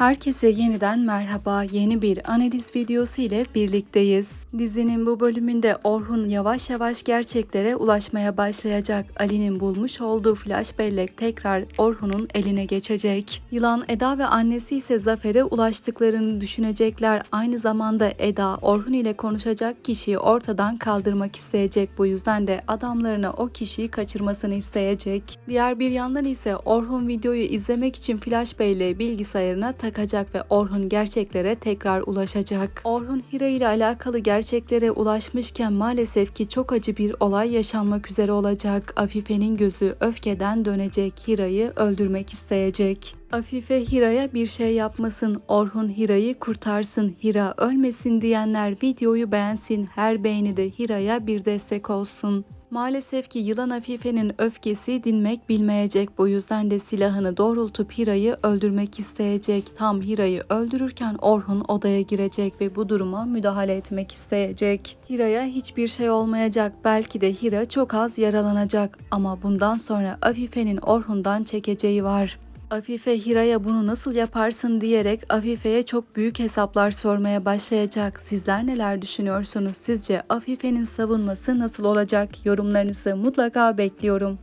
Herkese yeniden merhaba. Yeni bir analiz videosu ile birlikteyiz. Dizinin bu bölümünde Orhun yavaş yavaş gerçeklere ulaşmaya başlayacak. Ali'nin bulmuş olduğu flash bellek tekrar Orhun'un eline geçecek. Yılan Eda ve annesi ise Zafer'e ulaştıklarını düşünecekler. Aynı zamanda Eda Orhun ile konuşacak kişiyi ortadan kaldırmak isteyecek. Bu yüzden de adamlarına o kişiyi kaçırmasını isteyecek. Diğer bir yandan ise Orhun videoyu izlemek için flash belleği bilgisayarına ve Orhun gerçeklere tekrar ulaşacak. Orhun Hira ile alakalı gerçeklere ulaşmışken maalesef ki çok acı bir olay yaşanmak üzere olacak. Afife'nin gözü öfkeden dönecek. Hira'yı öldürmek isteyecek. Afife Hira'ya bir şey yapmasın, Orhun Hira'yı kurtarsın, Hira ölmesin diyenler videoyu beğensin, her beğeni de Hira'ya bir destek olsun. Maalesef ki yılan Afife'nin öfkesi dinmek bilmeyecek. Bu yüzden de silahını doğrultup Hira'yı öldürmek isteyecek. Tam Hira'yı öldürürken Orhun odaya girecek ve bu duruma müdahale etmek isteyecek. Hira'ya hiçbir şey olmayacak. Belki de Hira çok az yaralanacak. Ama bundan sonra Afife'nin Orhun'dan çekeceği var. Afife Hira'ya bunu nasıl yaparsın diyerek Afife'ye çok büyük hesaplar sormaya başlayacak. Sizler neler düşünüyorsunuz? Sizce Afife'nin savunması nasıl olacak? Yorumlarınızı mutlaka bekliyorum.